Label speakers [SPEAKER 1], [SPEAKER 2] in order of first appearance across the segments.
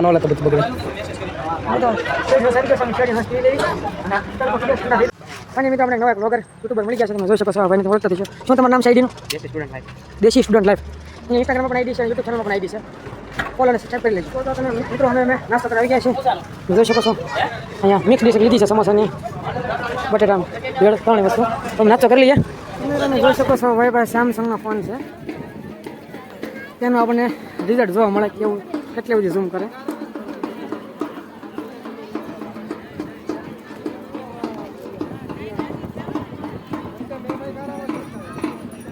[SPEAKER 1] નો લખે બધું બગડે
[SPEAKER 2] અને મિત્રો આપણે નવા બ્લોગર યુટ્યુબર મળી ગયા છે તમે જોઈ શકો છો ભાઈ ભાઈને ઓળખતા થશો શું તમારું નામ છે લાઈફ દેશી સ્ટુડન્ટ લાઈફ અને ઇન્સ્ટાગ્રામ પણ આઈડી છે યુટ્યુબ ચેનલ પણ આઈડી છે ફોલો અને સબસ્ક્રાઈબ કરી લેજો તો તમે મિત્રો અમે અમે નાસ્તો કરવા આવી ગયા છીએ જોઈ શકો છો અહીંયા મિક્સ ડીશ લીધી છે સમોસાની બટેટા ભેળ ત્રણ વસ્તુ તમે નાસ્તો કરી લઈએ તમે જોઈ શકો છો ભાઈ પાસે સેમસંગનો ફોન છે તેનું આપણને રિઝલ્ટ જોવા મળે કેવું કેટલી બધી ઝૂમ કરે?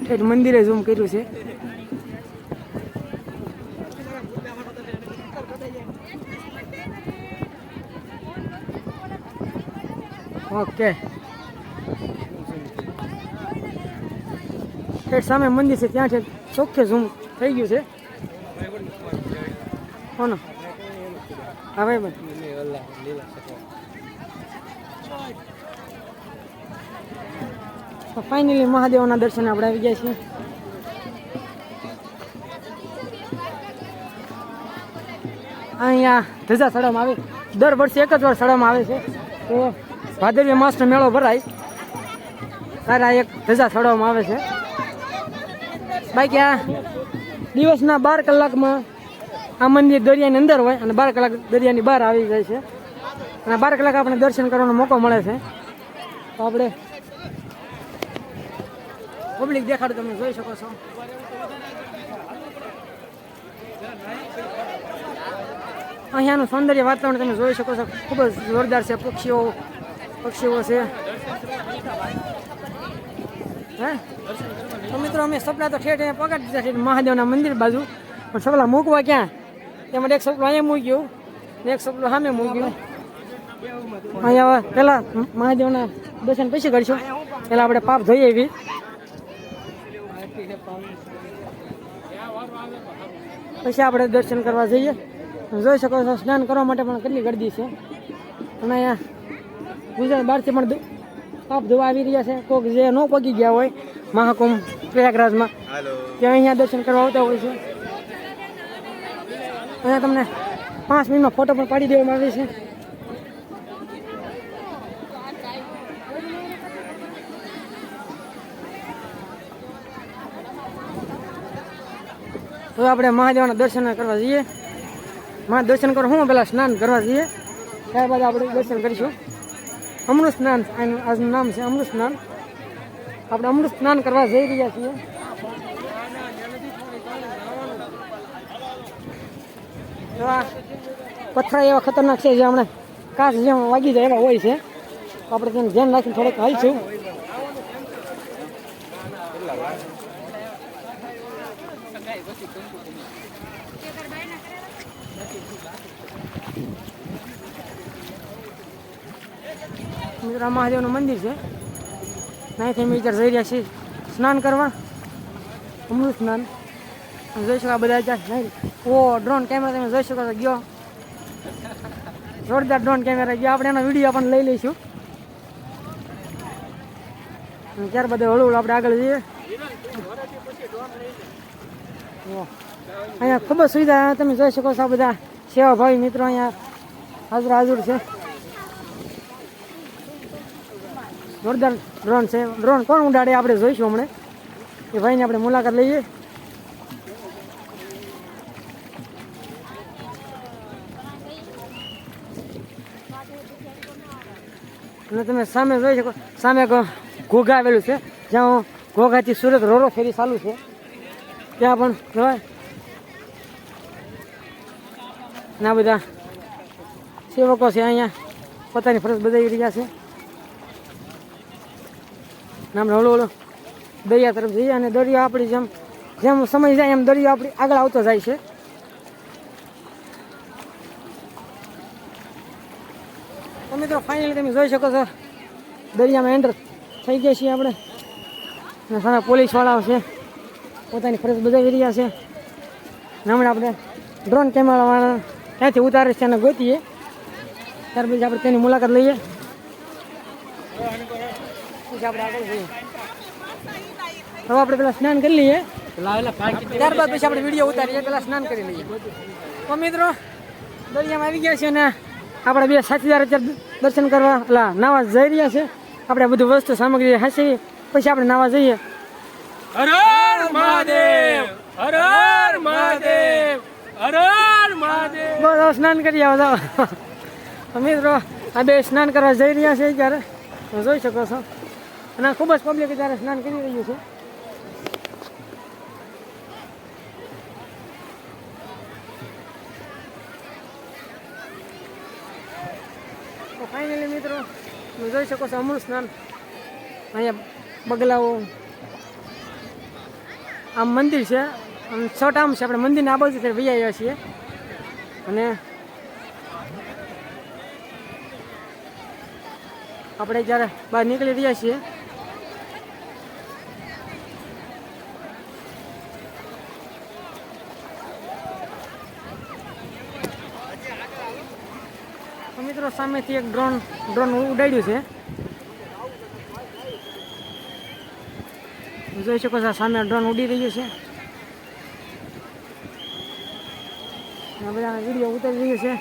[SPEAKER 2] ઠેઠ મંદિરે ઝૂમ કર્યું છે. ઓકે ઠેઠ સામે મંદિર છે, ત્યાં છે. ચોખ્ખે ઝૂમ થઈ ગયું છે. કોનો હા ભાઈ ભાઈ તો ફાઇનલી મહાદેવના દર્શન આપણે આવી ગયા છીએ. અહીંયા ધજા સડવામાં આવે. દર વર્ષે એક જ વાર સડવામાં આવે છે. તો ભાદરવી માસનો મેળો ભરાય. ત્યારે આ એક ધજા સડવામાં આવે છે. બાકી આ દિવસના બાર કલાકમાં આ મંદિર દરિયાની અંદર હોય અને બાર કલાક દરિયાની બહાર આવી જાય છે. અને બાર કલાક આપણે દર્શન કરવાનો મોકો મળે છે. તો આપણે પબ્લિક દેખાડો, તમે જોઈ શકો છો. અહીંયાનું સૌંદર્ય વાતાવરણ તમે જોઈ શકો છો. ખૂબ જ જોરદાર છે. પક્ષીઓ પક્ષીઓ છે. હે? તો મિત્રો, અમે સપના તો ઠેઠ પગાડી દીધા છે. મહાદેવના મંદિર બાજુ. પણ સપના મૂકવા ક્યાં? તેમાં એક સપલું અહીંયા મૂક્યું ને એક સપલું સામે મૂક્યું અહીંયા હવે પહેલાં મહાદેવના દર્શન પછી કરીશું. પહેલાં આપણે પાપ ધોઈએ એવી પછી આપણે દર્શન કરવા જઈએ. જોઈ શકો છો સ્નાન કરવા માટે પણ કેટલી ગરદી છે. અને અહીંયા ગુજરાત બહારથી પણ પાપ ધોવા આવી રહ્યા છે. કોઈક જે ન પગી ગયા હોય મહાકુંભ પ્રયાગરાજમાં ત્યાં અહીંયા દર્શન કરવા આવતા હોય છે. અહીંયા તમને પાંચ મિનિટમાં ફોટો પણ પાડી દેવામાં આવે છે. હવે આપણે મહાદેવના દર્શન કરવા જઈએ. મહા દર્શન કરો હું પહેલાં સ્નાન કરવા જઈએ. ત્યારબાદ આપણે દર્શન કરીશું. અમૃત સ્નાન આજનું નામ છે અમૃત સ્નાન. આપણે અમૃત સ્નાન કરવા જઈ રહ્યા છીએ. આ એવા ખતરનાક છે જે હમણાં કાચ જેમ વાગી જાય એવા હોય છે. તો આપણે તેને ધ્યાન રાખીને થોડોક હાલશું. મિત્રા મહાદેવનું મંદિર છે. અહીંથી અમે જઈ રહ્યા છીએ સ્નાન કરવા. અમૃત સ્નાન. તમે જોઈ શકો આ બધા જાય નહીં ઓ ડ્રોન કેમેરા તમે જોઈ શકો છો, ગયો. જોરદાર ડ્રોન કેમેરા ગયો. આપણે એનો વીડિયો પણ લઈ લઈશું. ત્યાર ત્યારબાદ હળવું આપણે આગળ જઈએ. અહીંયા ખૂબ જ સુવિધા તમે જોઈ શકો છો આ બધા સેવાભાવી મિત્રો અહીંયા હાજર હાજર છે. જોરદાર ડ્રોન છે. ડ્રોન કોણ ઉડાડે આપણે જોઈશું હમણાં. એ ભાઈની આપણે મુલાકાત લઈએ. અને તમે સામે જોઈ શકો, સામે ઘોઘા આવેલું છે, જ્યાં ઘોઘાથી સુરત રોરો ફેરી ચાલુ છે. ત્યાં પણ જોવાય ના બધા સેવકો છે અહીંયા, પોતાની ફરજ બજાવી રહ્યા છે. નામ હળો હળો દરિયા તરફ જઈએ અને દરિયો આપણી જેમ જેમ સમય જાય એમ દરિયો આપણી આગળ આવતો જાય છે. મિત્રો ફાઇનલી તમે જોઈ શકો છો. દરિયામાં એન્ટર થઈ ગયા છીએ આપણે. અને સારા પોલીસવાળાઓ છે. પોતાની ફરજ બજાવી રહ્યા છે. હમણાં આપણે ડ્રોન કેમેરાવાળા ત્યાંથી ઉતારે છે અને ગોતીએ. ત્યાર પછી આપણે તેની મુલાકાત લઈએ. હવે આપણે પેલા સ્નાન કરી લઈએ. ત્યારબાદ પછી આપણે વીડિયો ઉતારીએ, પેલા સ્નાન કરી લઈએ. તો મિત્રો, દરિયામાં આવી ગયા છે અને આપણે બે સાથીદાર અત્યારે દર્શન કરવા એટલે નાવા જઈ રહ્યા છે. આપણે બધું વસ્તુ સામગ્રી હાંસી. પછી આપણે નાવા જઈએ.
[SPEAKER 1] હર હર મહાદેવ હર હર મહાદેવ હર હર મહાદેવ.
[SPEAKER 2] બસ સ્નાન કરી આવો જાઓ. મિત્રો આ બે સ્નાન કરવા જઈ રહ્યા છે ત્યારે જોઈ શકો છો. અને ખૂબ જ પબ્લિક ત્યારે સ્નાન કરી રહ્યું છે તો ફાઇનલી મિત્રો, તમે જોઈ શકો છો અમૃત સ્નાન. અહીંયા બગલાઓ. આમ મંદિર છે. આમ છઠ છે. આપણે મંદિરના આ બાજુ વહી આવ્યા છીએ. અને આપણે જ્યારે બહાર નીકળી રહ્યા છીએ તો મિત્રો સામેથી એક ડ્રોન ડ્રોન ઉડાડ્યું છે. જોઈ શકો છો સામે ડ્રોન ઉડી રહ્યું છે. આ બધા વીડિયો ઉતારી રહ્યું છે.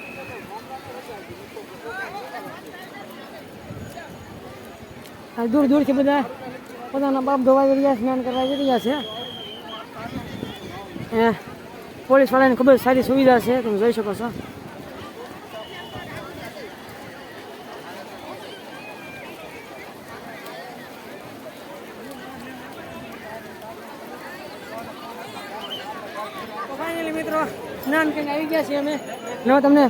[SPEAKER 2] આ દૂર દૂરથી બધા પોતાના બાપ ધોવા આવી રહ્યા, સ્નાન કરવા આવી રહ્યા છે. એ પોલીસ વાળાની ખૂબ જ સારી સુવિધા છે, તમે જોઈ શકો છો તો ફાઇનલી મિત્રો, સ્નાન કરીને આવી ગયા છીએ અમે. હવે તમને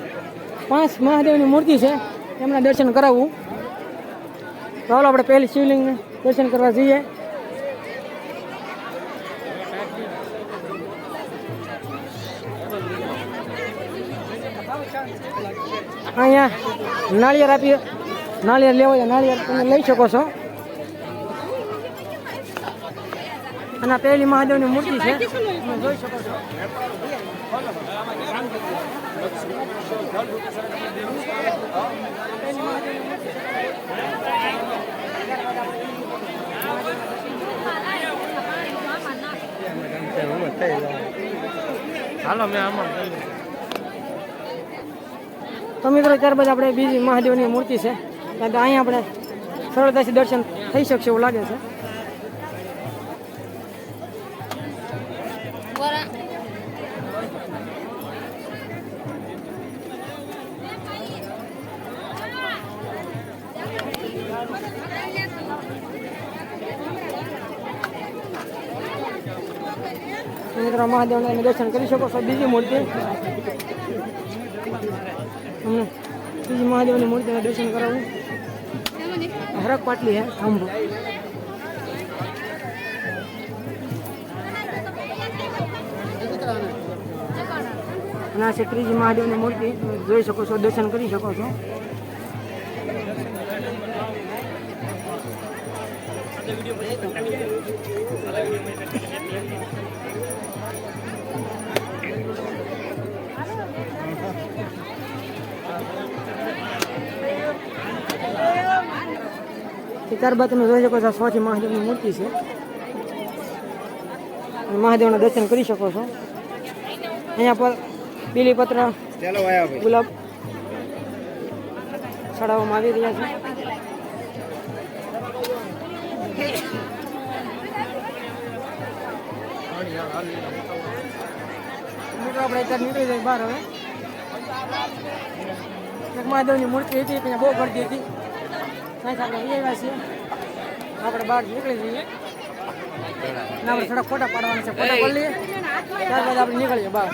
[SPEAKER 2] પાંચ મહાદેવની મૂર્તિ છે, એમના દર્શન કરાવવું ચાલો આપણે પહેલી શિવલિંગને દર્શન કરવા જઈએ. અહીંયા નાળિયેર આપીએ નાળિયેર લેવો નાળિયેર તમે લઈ શકો છો. અને આ પહેલી મહાદેવની મૂર્તિ છે. તમે જોઈ શકો છો
[SPEAKER 1] હાલો મેં આમાં
[SPEAKER 2] તો મિત્રો ત્યારબાદ આપણે બીજી મહાદેવની મૂર્તિ છે. કારણ કે અહીંયા આપણે સરળતાથી દર્શન થઈ શકશે એવું લાગે છે. મહાદેવના તમે દર્શન કરી શકો છો. બીજી મૂર્તિ. તમને બીજી મહાદેવની મૂર્તિના દર્શન કરાવું. હરક પાટલી હે થાંભો અને આ છે ત્રીજી મહાદેવની મૂર્તિ. જોઈ શકો છો, દર્શન કરી શકો છો. તે ત્યારબાદ તમે જોઈ શકો છો સ્વાથી મહાદેવની મૂર્તિ છે. મહાદેવના દર્શન કરી શકો છો. અહીંયા પર બીલીપત્ર ગુલાબ ચડાવવામાં આવી રહ્યા છે. આપણે અત્યારે નીકળી જાય બહાર હવે. મહાદેવની મૂર્તિ હતી ત્યાં બહુ ગરદી હતી. આપણે આવ્યા છીએ. આપણે બહાર નીકળી જઈએ. આપણે થોડા ફોટા પાડવાના છે. ફોટા પાડી લઈએ. ત્યારબાદ આપણે નીકળીએ બહાર.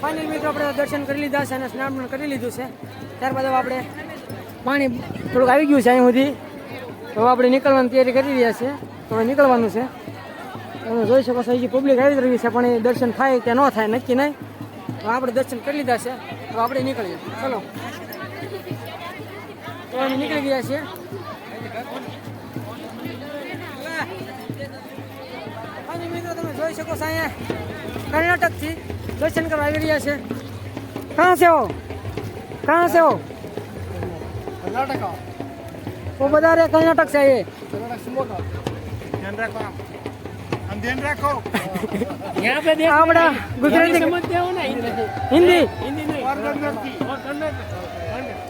[SPEAKER 2] ફાઇનલ મિત્રો આપણે દર્શન કરી લીધા છે અને સ્નાન કરી લીધું છે. ત્યારબાદ આપણે પાણી થોડુંક આવી ગયું છે અહીં સુધી. તો આપણે નીકળવાની તૈયારી કરી રહ્યા છીએ તો નીકળવાનું છે. તમે જોઈ શકો છો, હજી પબ્લિક આવી રહી છે, પણ એ દર્શન થાય કે ન થાય નક્કી નહીં. તો આપણે દર્શન કરી લીધા છે. તો આપણે નીકળીએ. ચલો. તો અમે નીકળી ગયા છીએ. મિત્રો, તમે જોઈ શકો છો અહીંયા કર્ણાટકથી દર્શન કરવા આવી રહ્યા છે. કાં છે કાં છે से हो
[SPEAKER 1] કર્ણાટક
[SPEAKER 2] वो बता रहे कर्नाटक से आए
[SPEAKER 1] કર્ણાટક સુમોકા ધ્યાન રાખો આમ આમ ધ્યાન રાખો
[SPEAKER 3] यहाँ पे देख
[SPEAKER 2] આપણા ગુજરાતી
[SPEAKER 3] समझते हो ना हिंदी
[SPEAKER 2] हिंदी
[SPEAKER 3] हिंदी नहीं
[SPEAKER 1] और કર્ણાટકી
[SPEAKER 3] और कर्नाटक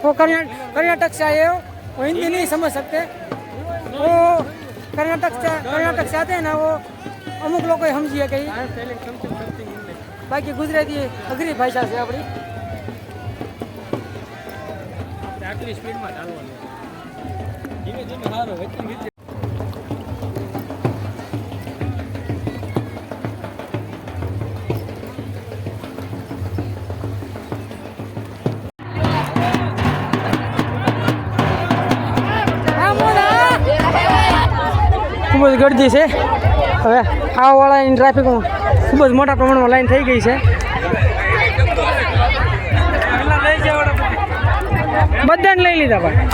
[SPEAKER 2] वो कर्ना- कर्नाटक से आए हो वो हिंदी नहीं समझ सकते वो कर्नाटक से कर्नाटक से आते हैं ना वो અમુક લોકો સમજીએ કે ઈ.
[SPEAKER 1] સ્પેલિંગ સમથિંગ સમથિંગ ઇંગ્લિશ
[SPEAKER 2] બાકી ગુજરાતી અઘરી ભાષા છે આપણી
[SPEAKER 1] આટલી સ્પીડમાં ચાલવાનું ધીમે ધીમે સારું વચ્ચે નીચે
[SPEAKER 2] ખૂબ જ ગરદી છે. હવે આ વાળાની ટ્રાફિકમાં ખૂબ જ મોટા પ્રમાણમાં લાઈન થઈ ગઈ છે. બધાને લઈ લીધા ભાઈ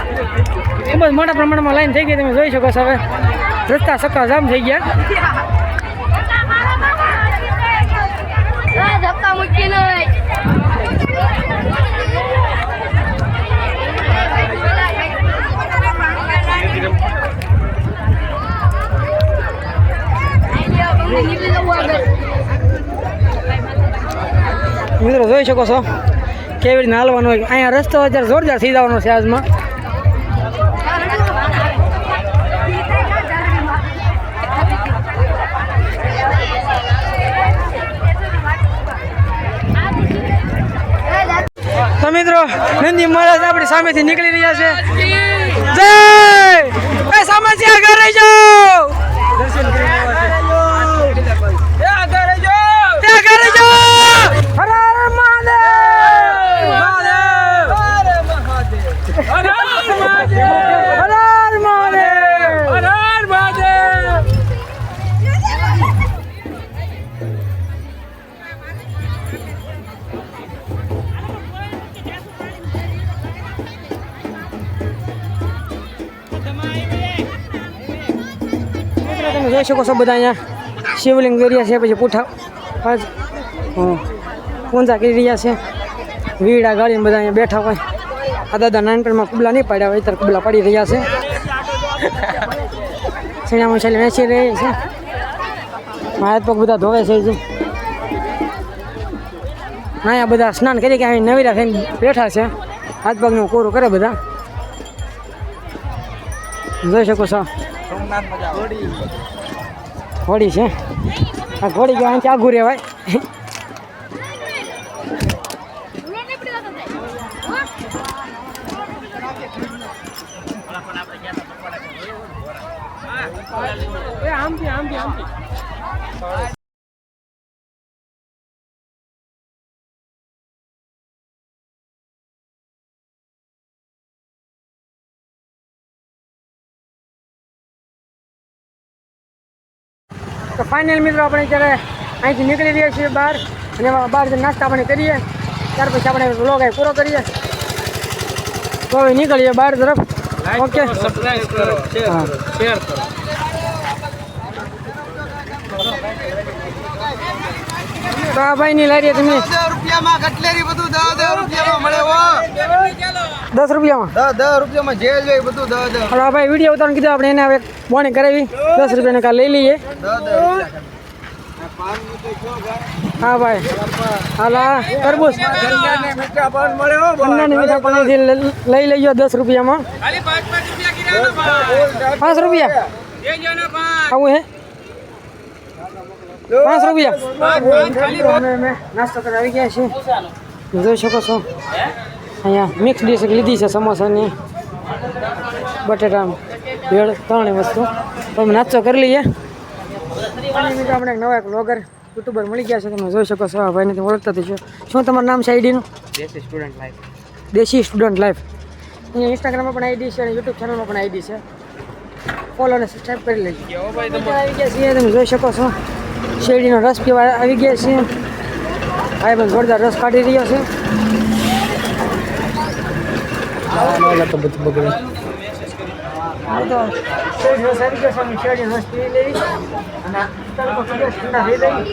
[SPEAKER 2] ખૂબ જ મોટા પ્રમાણમાં લાઈન થઈ ગઈ તમે જોઈ શકો છો હવે. રસ્તા સક્કા જામ થઈ ગયા.
[SPEAKER 4] ધક્કા મૂકી નહીં
[SPEAKER 2] મિત્રો જોઈ શકો છો. કેવી રીતે હાલવાનું હોય? અહીંયા રસ્તો અત્યારે જોરદાર થઈ જવાનો છે આજમાં. તો મિત્રો, નંદી મહારાજ આપણી સામેથી નીકળી રહ્યા છે. જય! સામે ઘરે જાઓ દર્શન કરી જોઈ શકો છો બધા અહીંયા શિવલિંગ કરી રહ્યા છે પછી પૂઠા આજ હં, પૂંજા કરી રહ્યા છે. વીડા ગાડીને બધા અહીંયા બેઠા હોય. આ દાદા નાનપણમાં કુબલા નહીં પાડ્યા હોય અત્યારે કુબલા પાડી રહ્યા છે. સીણામાં છેલ્લે વેચી રહી છે. હાથ પગ બધા ધોવે છે જે અહીંયા બધા સ્નાન કરી કે અહીં નવીરા થઈને બેઠા છે. હાથ પગનું કોરું કરે બધા. જોઈ શકો છો. ઘોડી છે. આ ઘોડી જો અહીંથી આઘું રહેવાય.
[SPEAKER 1] આમથી આમથી આમથી
[SPEAKER 2] ફાઇનલ મિત્રો આપણે ત્યારે અહીંથી નીકળી રહ્યા છીએ બહાર. અને બહાર નાસ્તા આપણે કરીએ. ત્યાર પછી આપણે વ્લોગ પૂરો કરીએ. તો હવે નીકળીએ બહાર તરફ. ઓકે
[SPEAKER 1] સબસ્ક્રાઈબ કરો શેર કરો શેર કરો.
[SPEAKER 2] તો આ ભાઈની લારીએ તમે
[SPEAKER 5] રૂપિયામાં કટલેરી બધું દસ દસ રૂપિયામાં મળે
[SPEAKER 2] દસ રૂપિયામાં?
[SPEAKER 5] દસ દસ રૂપિયામાં જે જોઈએ બધું દસ દસ.
[SPEAKER 2] હવે ભાઈ વીડિયો ઉતારણ કીધું આપણે એને હવે બોણી કરાવી. દસ રૂપિયાને કાલે લઈ લઈએ. હા ભાઈ. હાલા તરબૂચ.
[SPEAKER 5] મીઠા
[SPEAKER 2] પાણીથી લઈ લઈજો દસ રૂપિયામાં. પાંચ રૂપિયા? આવું હે? પાંચ રૂપિયા. નાસ્તો કરવા આવી ગયા છે જોઈ શકો છો. અહીંયા મિક્સ ડીશ લીધી છે સમોસાની. બટેટા ભેળ ત્રણેય વસ્તુ. તો અમે નાસ્તો કરી લઈએ. આપણે એક નવા એક વ્લોગર યુટ્યુબર મળી ગયા છે. તમે જોઈ શકો છો આ ભાઈને તમે ઓળખતા થશો શું તમારું નામ છે આઈડીનું
[SPEAKER 1] desi student life
[SPEAKER 2] desi student life અહીંયા ઇન્સ્ટાગ્રામમાં પણ આઈડી છે અને યુટ્યુબ ચેનલમાં પણ આઈડી છે. ફોલો અને સબસ્ક્રાઈબ કરી લેજો. આવી ગયા છીએ. તમે જોઈ શકો છો. શેરડીનો રસ પીવા આવી ગયા છીએ. ભાઈ પણ જોરદાર રસ કાઢી રહ્યો છે. છે. ઠંડા થઈ જાય.